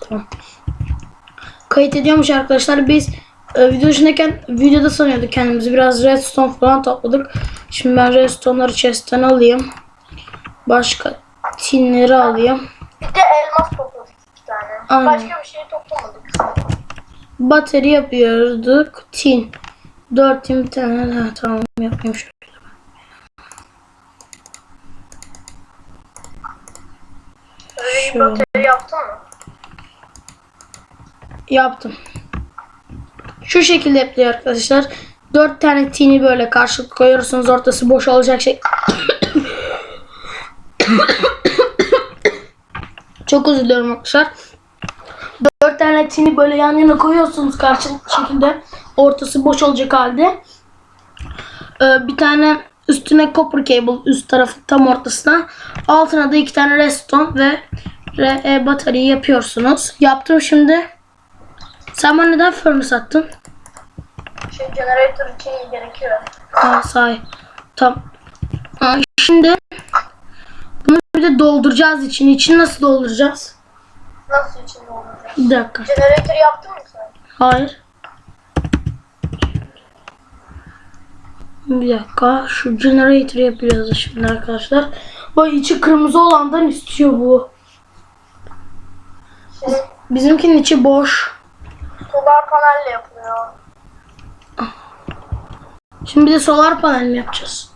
Tamam. Kayıt ediyormuş arkadaşlar. Biz e, video dışındayken videoda sanıyorduk kendimizi. Biraz redstone falan topladık. Şimdi ben redstone'ları chest'ten alayım. Başka tinleri alayım. Bir de elmas topladık iki tane. Aynen. Başka bir şey toplamadık. Bateri yapıyorduk. Tin. 4 tin bir tane. Ha, tamam yapayım şöyle. Öyle bir Şöyle. yaptın mı? Yaptım. Şu şekilde yapılıyor arkadaşlar. 4 tane tini böyle karşılıklı koyuyorsunuz. Ortası boş olacak şey. Çok özür diliyorum arkadaşlar. 4 tane tini böyle yan yana koyuyorsunuz karşılıklı şekilde. Ortası boş olacak halde. Ee, bir tane üstüne copper cable üst tarafı tam ortasına. Altına da iki tane redstone ve re, e, batarya yapıyorsunuz. Yaptım şimdi. Sen bana neden furnace attın? Şey generator için gerekiyor. Ha sahi. Tamam. Aa, şimdi bunu bir de dolduracağız için. İçini nasıl dolduracağız? Nasıl içinde olacak? Bir dakika. Generator yaptın mı sen? Hayır. Bir dakika. Şu generator yapıyoruz şimdi arkadaşlar. Bak içi kırmızı olandan istiyor bu. Bizimkinin içi boş. solar panelle yapılıyor. Şimdi bir de solar panel mi yapacağız?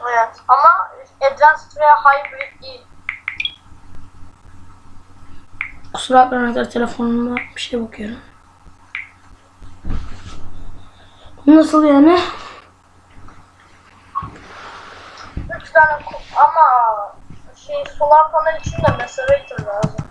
Evet. Ama advanced veya hybrid değil. Kusura bakmayın arkadaşlar telefonumda bir şey bakıyorum. Nasıl yani? Üç tane ama şey solar panel için de macerator lazım.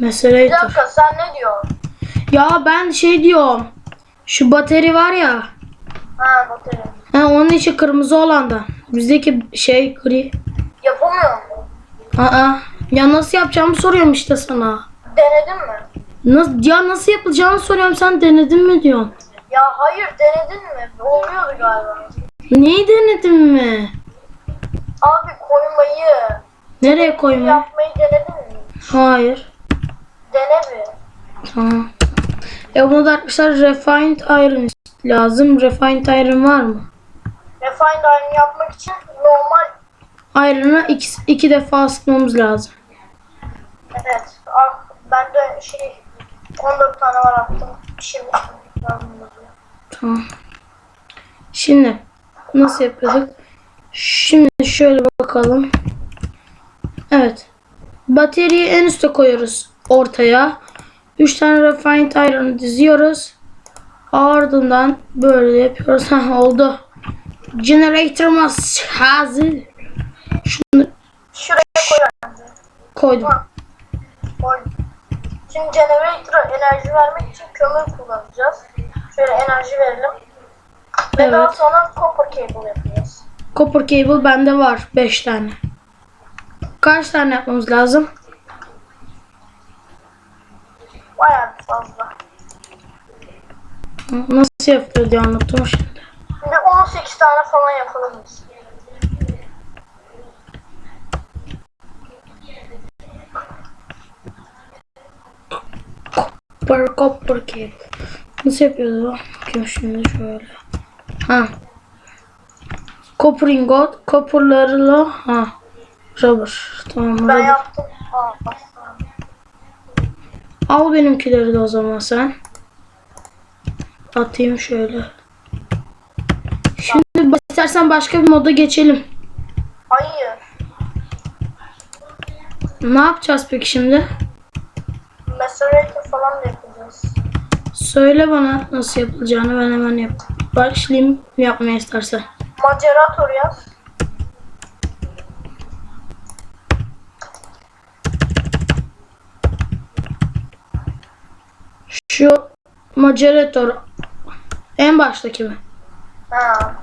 Bir Mesele dakika sen ne diyorsun? Ya ben şey diyorum. Şu bateri var ya. Ha bateri. Ha, onun içi kırmızı olan da. Bizdeki şey gri. Yapamıyor mu? Aa. Ya nasıl yapacağımı soruyorum işte sana. Denedin mi? Nasıl, ya nasıl yapılacağını soruyorum sen denedin mi diyorsun. Ya hayır denedin mi? Olmuyordu galiba. Neyi denedin mi? Abi koymayı, Nereye koymayı? yapmayı denedin mi? Hayır. Dene bir. Tamam. Ya buna da arkadaşlar refined iron lazım. Refined iron var mı? Refined iron yapmak için normal Iron'ı iki, iki defa sıkmamız lazım. evet. Ah, ben de şey 14 tane var attım. Şimdi lazım. Tamam. Şimdi nasıl yapıyorduk? Şimdi şöyle bakalım. Evet. Bataryayı en üste koyuyoruz ortaya. 3 tane refined iron diziyoruz. Ardından böyle yapıyoruz. Ha oldu. Generator'ımız hazır. Şunu Şuraya koy bence. koydum. Ha. Koy. Şimdi generator'a enerji vermek için kömür kullanacağız. Şöyle enerji verelim. Ve daha Evet. sonra copper cable yapacağız. Copper cable bende var 5 tane. Kaç tane yapmamız lazım? Bayağı fazla. Nasıl yapılıyor diye anlattım şimdi. Şimdi 18 tane falan yapalım biz. Copper, copper cable. Nasıl yapıyoruz o? Bakayım şimdi şöyle. Ha. Copper ingot, copperlarla ha. Rubber. Tamam Ben rubber. yaptım. Aa. Al benimkileri de o zaman sen. Atayım şöyle. Şimdi istersen başka bir moda geçelim. Hayır. Ne yapacağız peki şimdi? Macerator falan da yapacağız. Söyle bana nasıl yapılacağını ben hemen yap. Başlayayım yapmaya istersen. Macerator yaz. Şu Macerator en baştaki mi? Ha.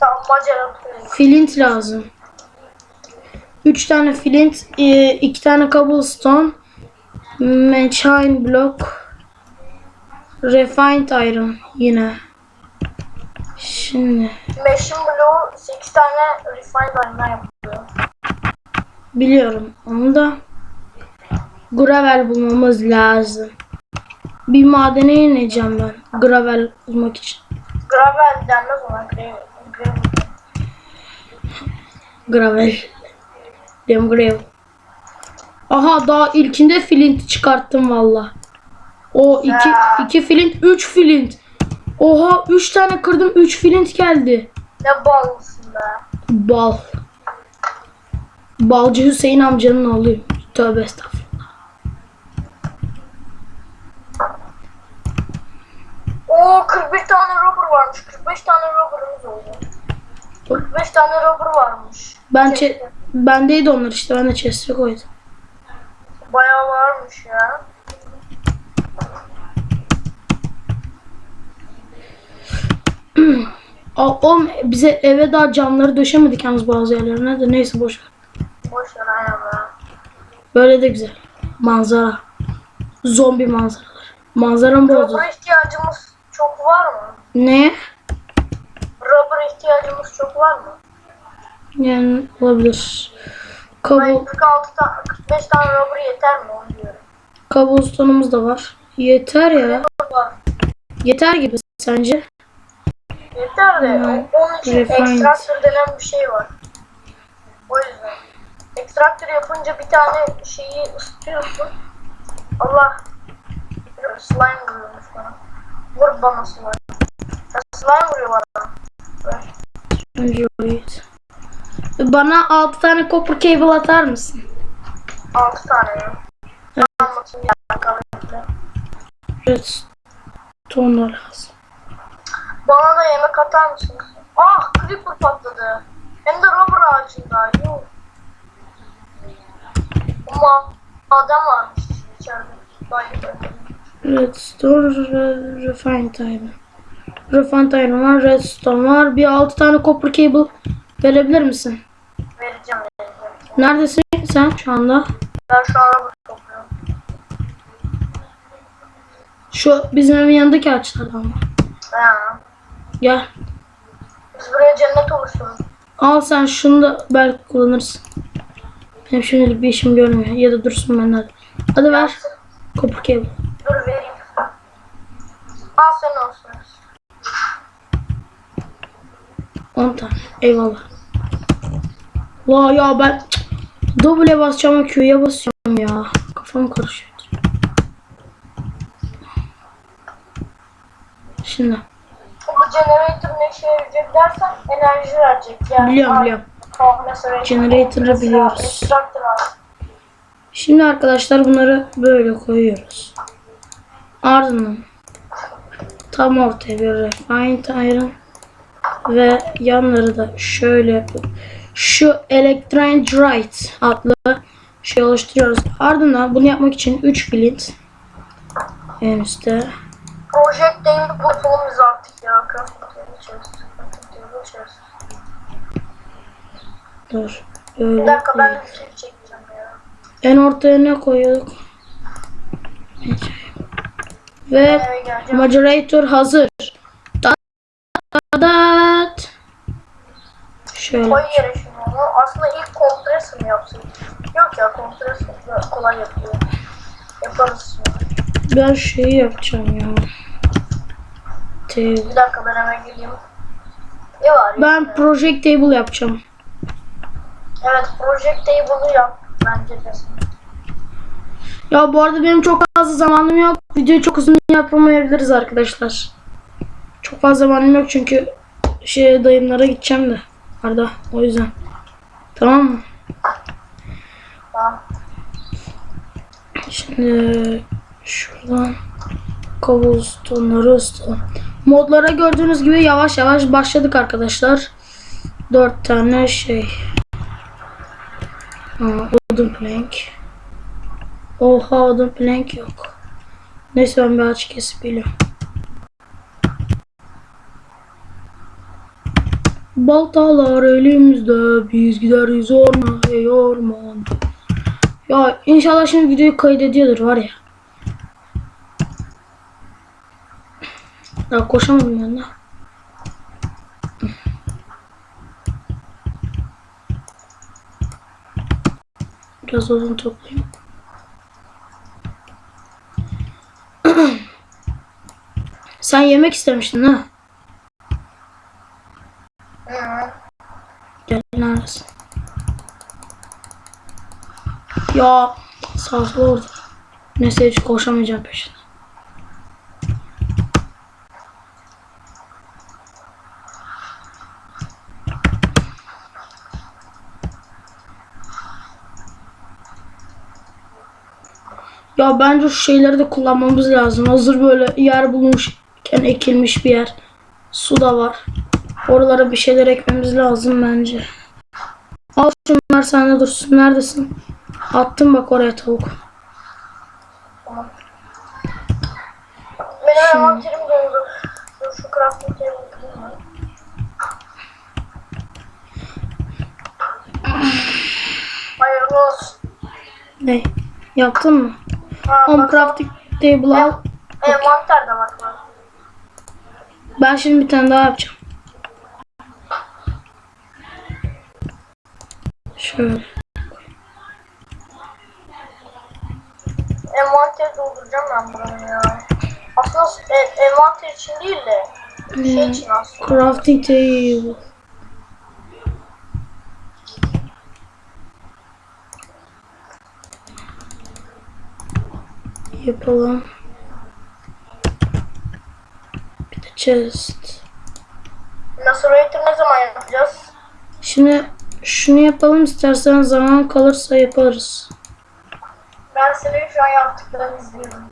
Tamam Macerator. Flint lazım. 3 tane flint, 2 tane cobblestone, machine block, refined iron yine. Şimdi Machine Blue 8 tane refine diamond'dan yapılıyor. Biliyorum onu da gravel bulmamız lazım. Bir madene ineceğim ben gravel bulmak için. Gravel denmez ona. Gravel. Gravel. Gravel. Dem gravel. Aha daha ilkinde flint çıkarttım valla. O iki, iki flint, üç flint. Oha üç tane kırdım, üç flint geldi. Ne ballısın be. Bal. Balcı Hüseyin amcanın oğluyum. Tövbe estağfurullah. Oo 41 tane rubber varmış. 45 tane rubber'ımız oldu. 45 tane rubber varmış. Ben çe- bendeydi onlar işte ben de chest'e koydum. Bayağı varmış ya. O, o bize eve daha camları döşemedik yalnız bazı yerlerine de neyse boş ver. Boş ver be. Böyle de güzel. Manzara. Zombi manzaralar. Manzaram bozdu. Rubber ihtiyacımız çok var mı? Ne? Rubber ihtiyacımız çok var mı? Yani olabilir. Kabul, 46 tane, 45 tane rubber yeter mi onu diyorum. kabulstonumuz da var. Yeter ya. Yeter gibi sence? Yeter de Hmm, onun için extractor denen bir şey var. O yüzden. Extractor yapınca bir tane şeyi ısıtıyorsun. Allah. Slime vuruyormuş bana. Vur bana slime. Ya slime vuruyor bana. Bence evet. Bana 6 tane copper cable atar mısın? 6 tane ya. Evet. Anlatayım bekle. Redstone lazım. Bana da yemek atar mısınız? Ah creeper patladı. Hem de rubber ağacında. Yuh. Ama adam varmış içeride. Be. Redstone, re, refined iron. Refined iron var, redstone var. Bir 6 tane copper cable verebilir misin? Vereceğim vereceğim. Neredesin sen şu anda? Ben şu rubber topluyorum. Şu bizim evin yanındaki ağaçlardan mı? Ha. Gel. Biz buraya cennet oluştururuz. Al sen şunu da belki kullanırsın. Benim şimdilik bir işim görmüyor. Ya da dursun benden. Hadi ver. Copper cable. Dur vereyim. Al sen olsun. 10 tane. Eyvallah. La ya ben double basacağım Q'ya basıyorum ya. Kafam karışıyor. Şimdi. Bu generator ne işe yarayacak dersen enerji verecek. Yani Biliyorum, biliyorum. Generator'ı biliyoruz. Şimdi arkadaşlar bunları böyle koyuyoruz. Ardından tam ortaya bir refined iron ve yanları da şöyle yapıp şu electrodrite adlı şey oluşturuyoruz. Ardından bunu yapmak için 3 flint en üstte Project değil biz artık dur Bir böyle dakika ben de bir şey çekeceğim ya. en ortaya ne koyuyorduk? Ve geleceğim. Moderator hazır. Dat dat. Şöyle. Koy yere şunu onu. Aslında ilk compressor mı yapsın? Yok ya compressor kolay yapıyor. Yaparız şimdi. Ben şeyi yapacağım ya. Table. Bir dakika ben hemen gireyim. Ne var? Ben ya? project table yapacağım. Evet project table'ı yap. Bence de. Ya bu arada benim çok fazla zamanım yok. Videoyu çok uzun yapamayabiliriz arkadaşlar. Çok fazla zamanım yok çünkü şey dayımlara gideceğim de. Arda o yüzden. Tamam mı? Tamam. Şimdi şuradan cobblestone'ları ısıtalım. Modlara gördüğünüz gibi yavaş yavaş başladık arkadaşlar. Dört tane şey. Ha, odun plank. Oha odun plank yok. Neyse ben bir ağaç kesip geliyorum. Baltalar elimizde biz gideriz ormana ey orman. Ya inşallah şimdi videoyu kaydediyordur var ya. Ya koşamadım yanına. Biraz odun toplayayım. Sen yemek istemiştin ha? Gel neredesin? Ya sağ ol. Neyse hiç koşamayacağım peşin. Ya bence şu şeyleri de kullanmamız lazım. Hazır böyle yer bulmuşken ekilmiş bir yer. Su da var. Oralara bir şeyler ekmemiz lazım bence. Al şunlar sende dursun. Neredesin? Attım bak oraya tavuk. Benim envanterim doldu. Şu crafting. Hayırlı olsun. Ne? Yaptın mı? Bak, crafting table al. Envanter de var. Ben şimdi bir tane daha yapacağım. Şöyle. Envanter dolduracağım ben buranın ya. Aslında e, envanter için değil de şey Hmm, için aslında. Crafting table. Yapalım. Bir de chest. Nasurator ne zaman yapacağız? Şimdi şunu yapalım istersen zaman kalırsa yaparız. Ben senin şu an yaptıklarını izliyorum.